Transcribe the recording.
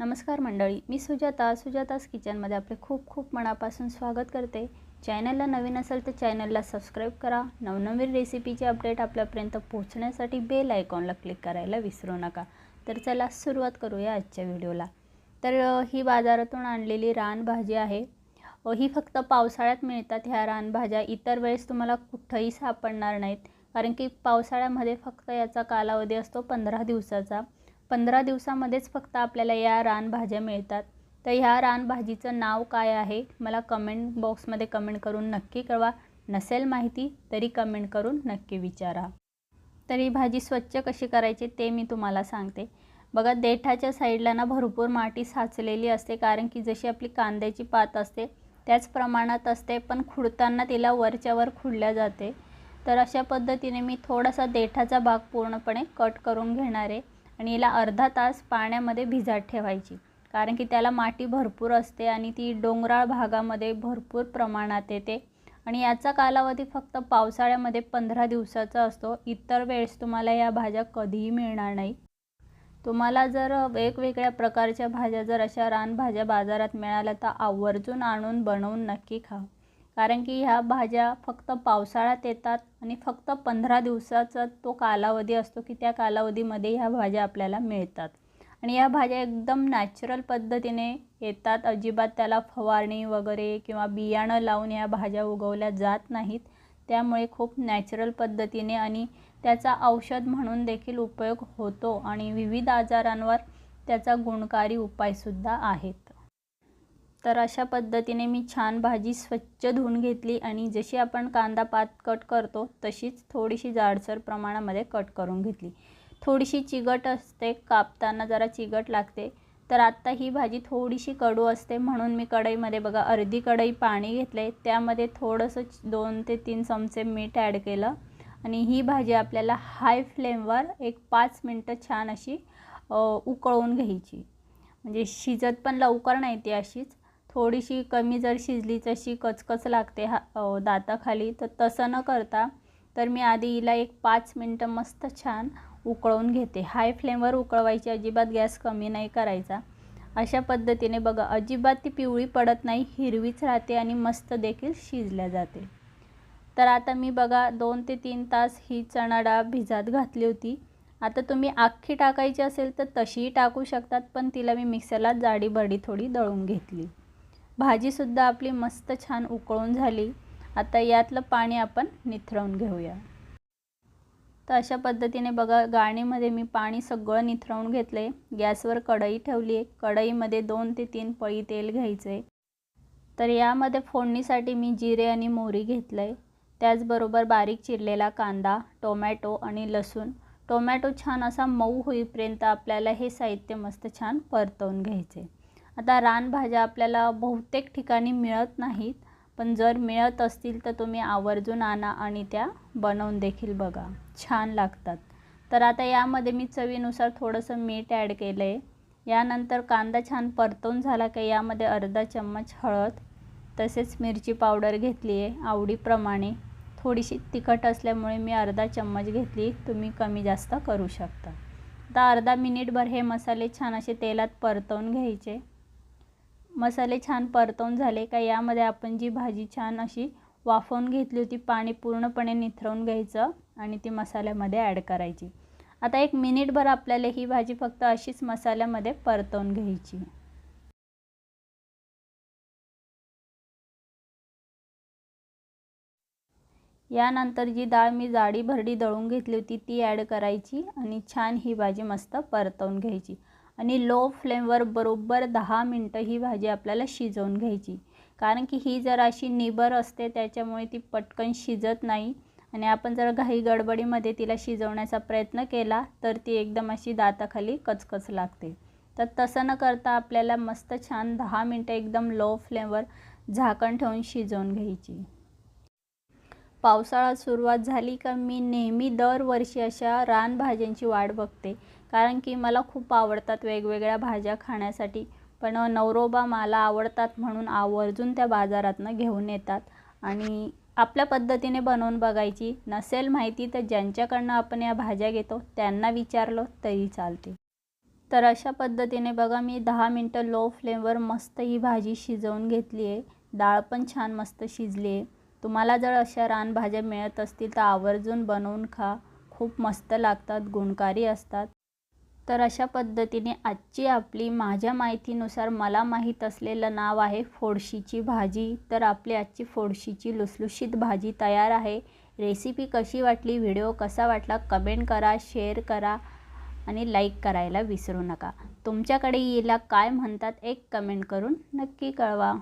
नमस्कार मंडळी मी सुजाता सुजातास किचनमध्ये आपले खूप खूप मनापासून स्वागत करते. चॅनलला नवीन असेल तर चॅनलला सबस्क्राईब करा. नवनवीन रेसिपीचे अपडेट आपल्यापर्यंत पोहोचण्यासाठी बेल आयकॉनला क्लिक करायला विसरू नका. तर चला सुरुवात करूया आजच्या व्हिडिओला. तर ही बाजारातून आणलेली रानभाजी आहे. ही फक्त पावसाळ्यात मिळतात ह्या रानभाज्या. इतर वेळेस तुम्हाला कुठंही सापडणार नाहीत. कारण की पावसाळ्यामध्ये फक्त याचा कालावधी असतो पंधरा दिवसाचा. पंधरा दिवसामध्येच फक्त आपल्याला या रानभाज्या मिळतात. तर ह्या रानभाजीचं नाव काय आहे? मला कमेंट बॉक्समध्ये कमेंट करून नक्की कळवा. नसेल माहिती तरी कमेंट करून नक्की विचारा. तर ही भाजी स्वच्छ कशी करायची ते मी तुम्हाला सांगते. बघा देठाच्या साईडला ना भरपूर माती साचलेली असते कारण की जशी आपली कांद्याची पात असते त्याच प्रमाणात असते पण खुडताना तिला वरच्यावर खुडल्या जाते. तर अशा पद्धतीने मी थोडासा देठाचा भाग पूर्णपणे कट करून घेणार आहे. आणि याला अर्धा तास पाण्यामध्ये भिजात ठेवायची. कारण की त्याला माती भरपूर असते आणि ती डोंगराळ भागामध्ये भरपूर प्रमाणात येते. आणि याचा कालावधी फक्त पावसाळ्यामध्ये पंधरा दिवसाचा असतो. इतर वेळेस तुम्हाला या भाज्या कधीही मिळणार नाही. तुम्हाला जर वेगवेगळ्या प्रकारच्या भाज्या जर अशा रानभाज्या बाजारात मिळाल्या तर आवर्जून आणून बनवून नक्की खा कारण की ह्या भाज्या फक्त पावसाळ्यात येतात आणि फक्त पंधरा दिवसाचा तो कालावधी असतो की त्या कालावधीमध्ये ह्या भाज्या आपल्याला मिळतात. आणि या भाज्या एकदम नॅचरल पद्धतीने येतात. अजिबात त्याला फवारणी वगैरे किंवा बियाणं लावून या भाज्या उगवल्या जात नाहीत. त्यामुळे खूप नॅचरल पद्धतीने आणि त्याचा औषध म्हणून देखील उपयोग होतो आणि विविध आजारांवर त्याचा गुणकारी उपायसुद्धा आहेत. तर अशा पद्धतीने मी छान भाजी स्वच्छ धुवून घेतली आणि जशी आपण कांदा पात कट करतो तशीच थोडीशी जाडसर प्रमाणामध्ये कट करून घेतली. थोडीशी चिगट असते कापताना जरा चिगट लागते. तर आत्ता ही भाजी थोडीशी कडू असते म्हणून मी कढईमध्ये बघा अर्धी कढई पाणी घेतले. त्यामध्ये थोडंसं दोन ते तीन चमचे मीठ ॲड केलं आणि ही भाजी आपल्याला हाय फ्लेमवर एक पाच मिनटं छान अशी उकळून उकळवून घ्यायची. म्हणजे शिजत पण लवकर नाही ती अशीच थोडीशी कमी जर शिजली तशी कचकच लागते हा दाताखाली तर तसं न करता तर मी आधी हिला एक पाच मिनटं मस्त छान उकळवून घेते. हाय फ्लेमवर उकळवायची अजिबात गॅस कमी नाही करायचा. अशा पद्धतीने बघा अजिबात ती पिवळी पडत नाही हिरवीच राहते आणि मस्त देखील शिजल्या जाते. तर आता मी बघा दोन ते तीन तास ही चणा डाळ भिजत घातली होती. आता तुम्ही अख्खी टाकायची असेल तर तशीही टाकू शकतात पण तिला मी मिक्सरला जाडी बडी थोडी दळून घेतली. भाजीसुद्धा आपली मस्त छान उकळून झाली. आता यातलं पाणी आपण निथरवून घेऊया. तर अशा पद्धतीने बघा गाणीमध्ये मी पाणी सगळं निथरवून घेतलं आहे गॅसवर कढई ठेवली आहे. कढईमध्ये दोन ते तीन पळी तेल घ्यायचं आहे तर यामध्ये फोडणीसाठी मी जिरे आणि मोहरी घेतलं आहे त्याचबरोबर बारीक चिरलेला कांदा टोमॅटो आणि लसूण. टोमॅटो छान असा मऊ होईपर्यंत आपल्याला हे साहित्य मस्त छान परतवून घ्यायचे आता रानभाज्या आपल्याला बहुतेक ठिकाणी मिळत नाहीत पण जर मिळत असतील तर तुम्ही आवर्जून आणा आणि त्या बनवून देखील बघा. छान लागतात. तर आता यामध्ये मी चवीनुसार थोडंसं मीठ ॲड केलं आहे यानंतर कांदा छान परतवून झाला का यामध्ये अर्धा चम्मच हळद तसेच मिरची पावडर घेतली आहे आवडीप्रमाणे. थोडीशी तिखट असल्यामुळे मी अर्धा चम्मच घेतली तुम्ही कमी जास्त करू शकता. आता अर्धा मिनिटभर हे मसाले छान असे तेलात परतवून घ्यायचे. मसाले छान परतवून झाले का यामध्ये आपण जी भाजी छान अशी वाफवून घेतली होती पाणी पूर्णपणे निथरवून घ्यायचं आणि ती मसाल्यामध्ये ॲड करायची. आता एक मिनिटभर आपल्याला ही भाजी फक्त अशीच मसाल्यामध्ये परतवून घ्यायची. यानंतर जी डाळ मी जाडी भरडी दळून घेतली होती ती ॲड करायची आणि छान ही भाजी मस्त परतवून घ्यायची. आणि लो फ्लेमवर बरोबर दहा मिनटं ही भाजी आपल्याला शिजवून घ्यायची. कारण की ही जर अशी निबर असते त्याच्यामुळे ती पटकन शिजत नाही. आणि आपण जर घाई गडबडीमध्ये तिला शिजवण्याचा प्रयत्न केला तर ती एकदम अशी दाताखाली कचकच लागते. तर तसं न करता आपल्याला मस्त छान दहा मिनटं एकदम लो फ्लेमवर झाकण ठेवून शिजवून घ्यायची. पावसाळा सुरुवात झाली का मी नेहमी दरवर्षी अशा रानभाज्यांची वाट बघते. कारण की मला खूप आवडतात वेगवेगळ्या भाज्या खाण्यासाठी. पण नवरोबा मला आवडतात म्हणून आवर्जून त्या बाजारातनं घेऊन येतात. आणि आपल्या पद्धतीने बनवून बघायची नसेल माहिती तर ज्यांच्याकडनं आपण या भाज्या घेतो त्यांना विचारलो तरी चालते. तर अशा पद्धतीने बघा मी दहा मिनटं लो फ्लेमवर मस्त ही भाजी शिजवून घेतली आहे. डाळ पण छान मस्त शिजली आहे. तुम्हाला जर अशा रानभाज्या मिळत असतील तर आवर्जून बनवून खा. खूप मस्त लागतात गुणकारी असतात. तर अशा पद्धतीने आजची आपली माझ्या माहितीनुसार मला माहीत असलेलं नाव आहे फोडशीची भाजी. तर आपली आजची फोडशीची लुसलुशीत भाजी तयार आहे. रेसिपी कशी वाटली व्हिडिओ कसा वाटला कमेंट करा शेअर करा आणि लाईक करायला विसरू नका. तुमच्याकडे येला काय म्हणतात एक कमेंट करून नक्की कळवा.